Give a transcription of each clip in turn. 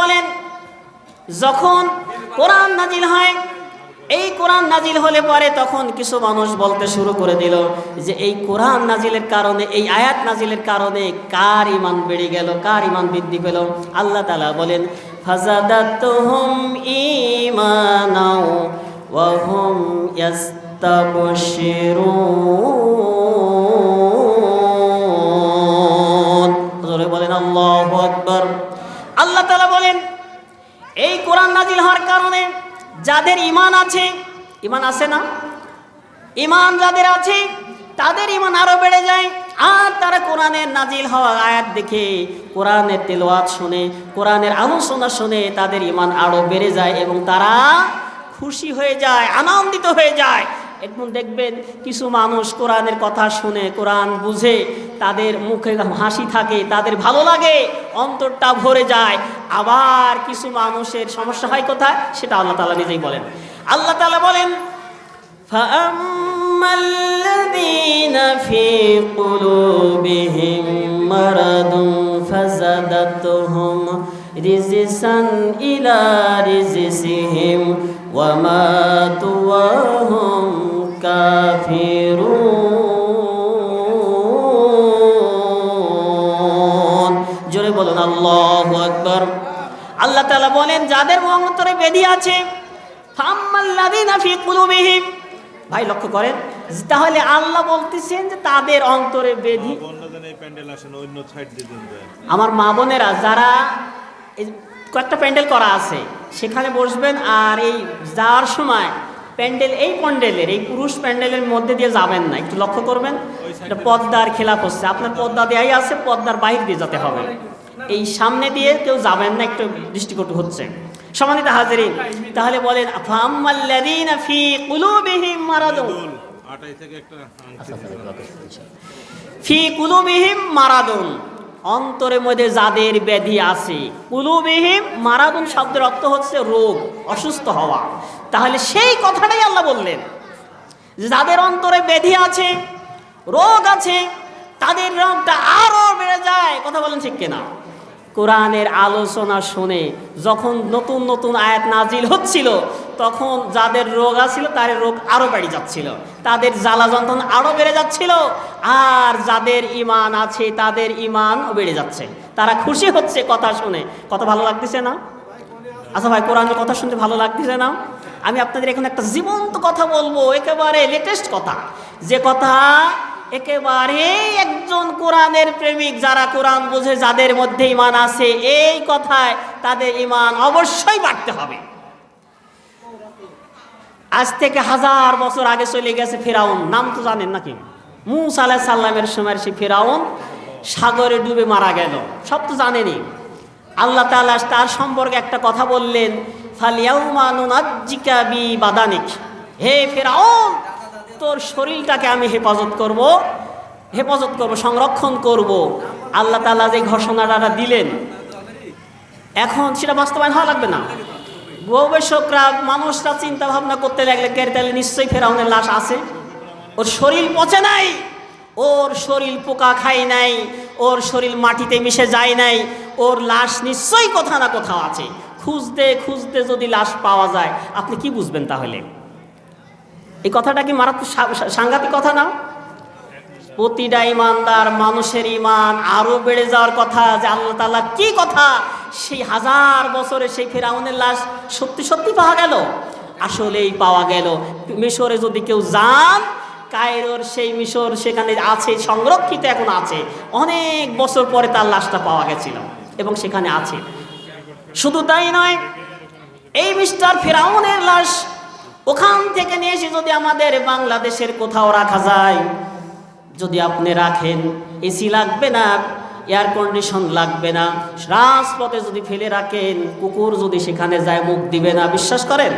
বলেন, যখন কোরআন নাজিল হয়, এই কোরআন নাজিল হলে পরে তখন কিছু মানুষ বলতে শুরু করে দিল যে, এই কোরআন নাজিলের কারণে, এই আয়াত নাজিলের কারণে কার ইমান বেড়ে গেল, কার ইমান বৃদ্ধি পেল? আল্লাহ তালা বলেন, ফাজাদাতুহুম ঈমানাও ওয়া হুম ইয়াস্তাবশিরুন। এই কোরআন নাজিল হওয়ার কারণে যাদের ইমান আছে ইমান আছে না। ইমান যাদের আছে, তাদের ইমান আরও বেড়ে যায়। আর তারা কোরআনের নাজিল হওয়া আয়াত দেখে, কোরআনের তেলোয়াত শুনে, কোরআনের আলোচনা শুনে তাদের ইমান আরও বেড়ে যায় এবং তারা খুশি হয়ে যায়, আনন্দিত হয়ে যায়। একদম দেখবেন কিছু মানুষ কোরআনের কথা শুনে কোরআন বুঝে তাদের মুখে হাসি থাকে তাদের ভালো লাগে অন্তরটা ভরে যায় আবার কিছু মানুষের সমস্যা হয় কোথায় সেটা আল্লাহ তালা নিজেই বলেন আল্লাহ তালা বলেন فأما الذين في قلوبهم مرض فزادتهم رجسا إلى رجسهم وماتوا وهم কাফিরুন জোরে বলুন আল্লাহু আকবার আল্লাহ তাআলা বলেন যাদের অন্তরে বেদি আছে ফাম্মাল্লাযীনা ফি কুলুবিহিম ভাই লক্ষ্য করেন তাহলে আল্লাহ বলতেছেন যে তাদের অন্তরে বেধি অন্যদিন এই প্যান্ডেল আসেন অন্য সাইড দিয়ে দিন দেয় আমার মা বোনেরা যারা এই কয়েকটা প্যান্ডেল করা আছে। সেখানে বসবেন আর এই যাওয়ার সময় প্যান্ডেল এই প্যান্ডেলের এই পুরুষ প্যান্ডেলের মধ্যে দিয়ে যাবেন না। একটু লক্ষ্য করবেন এটা পদ্মার খেলাপ হচ্ছে আপনার পদ্মা দেয়াই আছে পদ্মার বাহির দিয়ে যেতে হবে। এই সামনে দিয়ে কেউ যাবেন না একটু দৃষ্টিকটু হচ্ছে। সমানিত হাজারিন তাহলে বলেন ফি কুলুবিহিম মারাদুন ফি কুলুবিহিম মারাদুন। অন্তরের মধ্যে যাদের ব্যাধি আছে, কুলুবিহিম মারাদুন শব্দের অর্থ হচ্ছে রোগ, অসুস্থ হওয়া। তাহলে সেই কথাটাই আল্লাহ বললেন যাদের অন্তরে ব্যাধি আছে, রোগ আছে, তাদের রোগটা আরও বেড়ে যায়। কথা বলেন ঠিক কিনা? কোরআনের আলোচনা শুনে যখন নতুন নতুন আয়াত নাজিল হচ্ছিল তখন যাদের রোগ আছিল, তাদের রোগ আরও বেড়ে যাচ্ছিল। তাদের জ্বালা যন্ত্রণা আরও বেড়ে যাচ্ছিল। আর যাদের ইমান আছে, তাদের ইমান বেড়ে যাচ্ছে। তারা খুশি হচ্ছে কথা শুনে। কথা ভালো লাগতেছে না? আচ্ছা ভাই, কোরআনের কথা শুনতে ভালো লাগতেছে না? আমি আপনাদের এখন একটা জীবন্ত কথা বলব, একেবারে লেটেস্ট কথা। যে কথা একেবারে একজন কোরআনের প্রেমিক, যারা কোরআন বোঝে, যাদের মধ্যে ইমান আছে, এই কথায় তাদের ইমান অবশ্যই বাড়তে হবে। আজ থেকে হাজার বছর আগে চলে গেছে ফেরাউন। নাম তো জানেন নাকি? মুসা সাল্লামের সময়ের সে ফেরাউন সাগরে ডুবে মারা গেল। সব তো জানেনি আল্লাহ তাআলা তার সম্পর্কে একটা কথা বললেন বাদানিক হে ফেরাউন, তোর শরীরটাকে আমি হেফাজত করব হেফাজত করব, সংরক্ষণ করব। আল্লাহ তাআলা যে ঘোষণাটা দিলেন, এখন সেটা বাস্তবায়ন হওয়া লাগবে না। গবেষকরা, মানুষরা চিন্তা ভাবনা করতে লাগলে কে তাহলে নিশ্চয়ই ফেরাউনের লাশ আছে? ওর শরীর পচে নাই, ওর শরীর পোকা খায় নাই, ওর শরীর মাটিতে মিশে যায় নাই, ওর লাশ নিশ্চয়ই কোথাও না কোথাও আছে। খুঁজতে খুঁজতে যদি লাশ পাওয়া যায়, আপনি কি বুঝবেন তাহলে? এই কথাটা কি মারাত্মক সাংঘাতিক কথা না? প্রতিটা ইমানদার মানুষের ইমান আরও বেড়ে যাওয়ার কথা যে আল্লাহ তাআলা কি কথা সেই হাজার বছরে সেই ফেরাউনের লাশ সত্যি সত্যি পাওয়া গেল। আসলেই পাওয়া গেল। মিশরে যদি কেউ যান, কায়রোর সেই মিশর সেখানে আছে, সংরক্ষিত এখন আছে। অনেক বছর পরে তার লাশটা পাওয়া গেছিল এবং সেখানে আছে। শুধু তাই নয়, এই মিস্টার ফেরাউনের লাশ ওখান থেকে নিয়ে এসে যদি আমাদের বাংলাদেশের কোথাও রাখা যায়, যদি আপনি রাখেন, এসি লাগবে না। এয়ার কন্ডিশন লাগবে না। রাজপথে যদি ফেলে রাখেন, কুকুর যদি সেখানে যায়, মুখ দিবে না, বিশ্বাস করেন?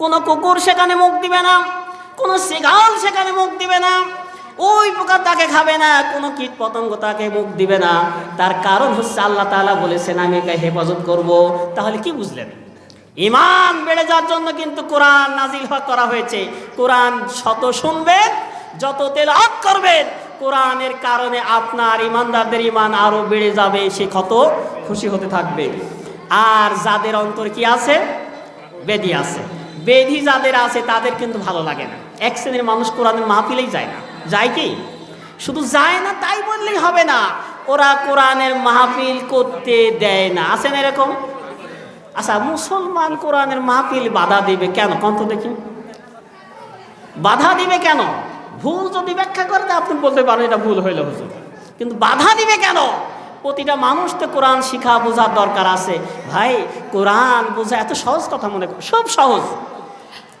কোনো কুকুর সেখানে মুখ দিবে না, কোনো সেগাল সেখানে মুখ দিবে না, ওই পোকা তাকে খাবে না, কোনো কীট পতঙ্গ তাকে মুখ দিবে না। তার কারণ হচ্ছে আল্লাহ তাআলা বলেছেন, আমি একে হেফাজত করব। তাহলে কি বুঝলেন? ইমান বেড়ে যাওয়ার জন্য কিন্তু কোরআন নাজিল করা হয়েছে। কোরআন শত শুনবেন, যত তেলাওয়াত করবেন কোরআনের কারণে আপনার ইমানদারদের ইমান আরও বেড়ে যাবে, সে কত খুশি হতে থাকবে। আর যাদের অন্তর কি আছে? বেদি আছে। বেধি যাদের আছে, তাদের কিন্তু ভালো লাগে না। এক শ্রেণির মানুষ কোরআনের মাহফিলেই যায় না। যায় কি? শুধু যায় না, তাই বললেই হবে না। ওরা কোরআনের মাহফিল করতে দেয় না। আছেন এরকম? আচ্ছা মুসলমান কোরআনের মাহফিল বাধা দিবে কেন? কন্ত দেখি। বাধা দিবে কেন? ভুল যদি ব্যাখ্যা করে, তা আপনি বলতে পারেন এটা ভুল হইলে হুজুর। কিন্তু বাধা দিবে কেন? প্রতিটা মানুষ তো কোরআন শিখা বোঝার দরকার আছে। ভাই, কোরআন বোঝা এত সহজ কথা মনে কর, সব সহজ।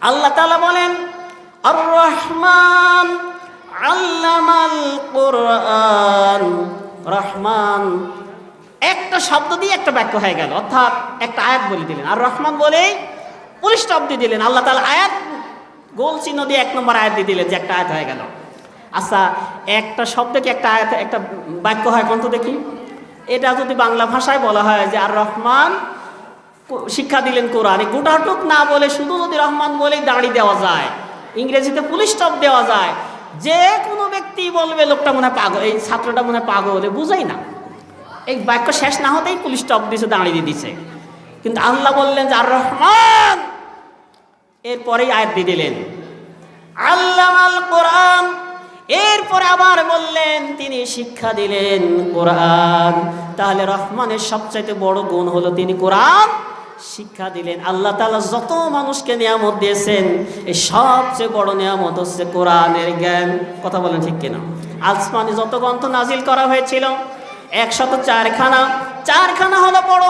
আল্লাহ তালা বলেন আর রহমান আল্লামাল কোরআন। রহমান, একটা শব্দ দিয়ে একটা বাক্য হয়ে গেল। অর্থাৎ একটা আয়াত বলে দিলেন। আর রহমান বলেই পুলিশ দিয়ে দিলেন। আল্লাহ তাআলা আয়াত গোল চিহ্ন দিয়ে এক নম্বর আয়াত দিয়ে দিলে যে একটা আয়াত হয়ে গেল। আচ্ছা একটা শব্দ কি একটা আয়াত, একটা বাক্য হয় কোন তো দেখি? এটা যদি বাংলা ভাষায় বলা হয় যে আর রহমান শিক্ষা দিলেন কোরআন গোটাটুক না বলে শুধু যদি রহমান বলেই দাঁড়ি দেওয়া যায়, ইংরেজিতে পুলিশ স্টপ দেওয়া যায়, যে কোনো ব্যক্তি বলবে, লোকটা মনে হয় পাগল, এই ছাত্রটা মনে হয় পাগল বুঝাই না। এই বাক্য শেষ না হতেই পুলিশ স্টপ দিছে, দাঁড়িয়ে দিছে। কিন্তু আল্লাহ বললেন যে আর রহমান এরপরেই আয়াত দিয়ে দিলেন। আল্লামাল কোরআন, এরপরে আবার বললেন, তিনি শিক্ষা দিলেন কোরআন। তাহলে রহমানের সবচাইতে বড় গুণ হলো তিনি কোরআন শিক্ষা দিলেন। আল্লাহ তাআলা যত মানুষকে নিয়ামত দিয়েছেন এই সবচেয়ে বড় নিয়ামত হচ্ছে কোরআনের জ্ঞান। কথা বলেন ঠিক কিনা? আসমানে যত গ্রন্থ নাজিল করা হয়েছিল, একশত চারখানা চারখানা হলো বড়।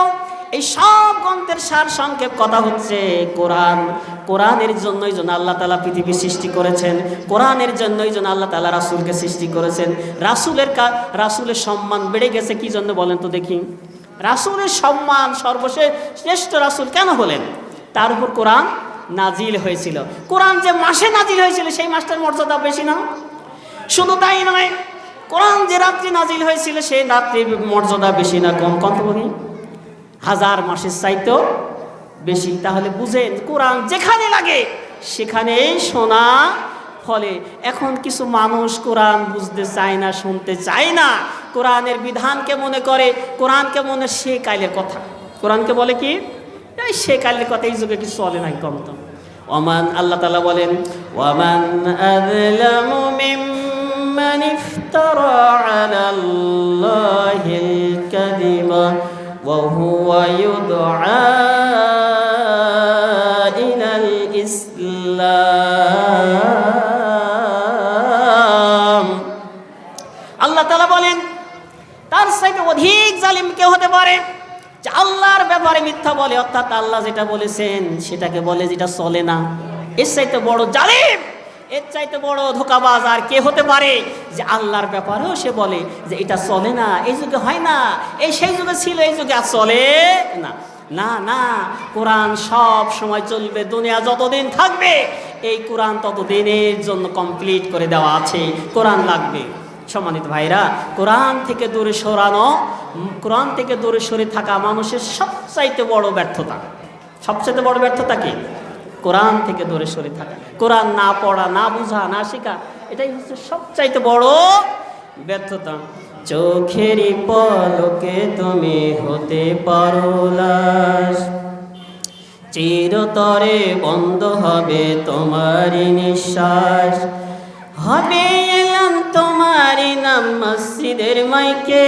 এই সব গ্রন্থের সার সংক্ষেপ কথা হচ্ছে কোরআন। কোরআনের জন্যই জন্য আল্লাহ তালা পৃথিবী সৃষ্টি করেছেন। কোরআনের জন্যই জন্য আল্লাহ তালা রাসুলকে সৃষ্টি করেছেন। রাসুলের রাসুলের সম্মান বেড়ে গেছে কি জন্য বলেন তো দেখি। রাসুলের সম্মান সর্বশেষ শ্রেষ্ঠ রাসুল কেন হলেন? তার উপর কোরআন নাজিল হয়েছিল। কোরআন যে মাসে নাজিল হয়েছিল, সেই মাসটার মর্যাদা বেশি না। শুধু তাই নয়, কোরআন যে রাত্রি নাজিল হয়েছিল, সেই রাত্রির মর্যাদা বেশি না। কম কত বলি? হাজার মাসের চাইতেও বেশি। তাহলে বুঝেন, কোরআন যেখানে লাগে, সেখানেই শোনা ফলে। এখন কিছু মানুষ কোরআন বুঝতে চায় না, শুনতে চায় না। কোরআনের বিধানকে মনে করে, কোরআনকে মনে সে কাইলের কথা। কোরআনকে বলে কি? সে কাইলের কথা এই যুগে কিছু চলে নাই কম তো। ওমান, আল্লাহ তালা বলেন ওয়ামান আযলামু মিম্মান কাযিবা। وهو يدعى إلى الإسلام আল্লাহ তালা বলেন তার সাথে অধিক জালিম কে হতে পারে যে আল্লাহর ব্যাপারে মিথ্যা বলে অর্থাৎ আল্লাহ যেটা বলেছেন সেটাকে বলে যেটা চলে না এর চাইতে বড় জালিম এর চাইতে বড় ধোকাবাজ আর কে হতে পারে? যে আল্লাহর ব্যাপারেও সে বলে যে এটা চলে না, এই যুগে হয় না, এই সেই যুগে ছিল, এই যুগে আর চলে না। না না, কোরআন সব সময় চলবে, দুনিয়া যতদিন থাকবে, এই কোরআন ততদিনের জন্য কমপ্লিট করে দেওয়া আছে। কোরআন লাগবে। সম্মানিত ভাইরা কোরআন থেকে দূরে সরানো, কোরআন থেকে দূরে সরে থাকা মানুষের সবচাইতে বড় ব্যর্থতা। সবচাইতে বড় ব্যর্থতা কি? কোরআন থেকে দূরে সরে থাকা। কোরআন না পড়া, না বোঝা, না শেখা, এটাই হচ্ছে সবচাইতে বড় ব্যর্থতা। চোখেরই পলকে তুমি হতে পারো লাশ। চিরতরে বন্ধ হবে তোমারই নিঃশ্বাস। হবে এলাম তোমারই নাম মসজিদের মাইকে।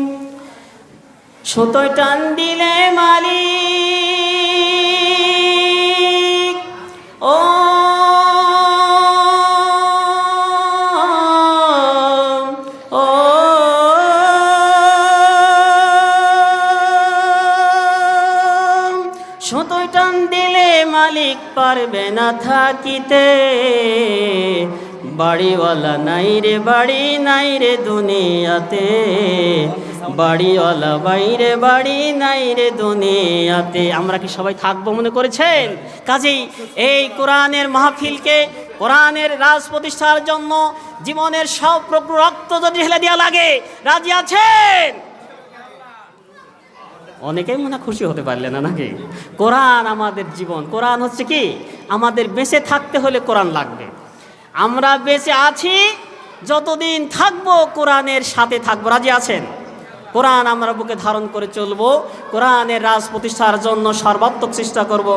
সুতোয় টান দিলে মালিক। ও সুতোয় টান দিলে মালিক পারবে না থাকিতে। বাড়িওয়ালা নাই রে, বাড়ি নাই রে দুনিয়াতে। বাড়িওয়ালা বাইরে বাড়ি নাই রে দুনিয়াতে। আমরা কি সবাই থাকব মনে করেছেন? কাজেই এই কোরআনের মাহফিলকে, কোরআনের রাজ প্রতিষ্ঠার জন্য জীবনের সব রক্ত যদি ঢেলে দেওয়া লাগে, রাজি আছেন? অনেকেই মনে খুশি হতে পারলে না নাকি? কোরআন আমাদের জীবন। কোরআন হচ্ছে কি? আমাদের বেঁচে থাকতে হলে কোরআন লাগবে। আমরা বেঁচে আছি, যতদিন থাকব কোরআনের সাথে থাকব। রাজি আছেন? কোরআন আমরা বুকে ধারণ করে চলবো কোরআনের রাজ প্রতিষ্ঠার জন্য সর্বাত্মক চেষ্টা করব।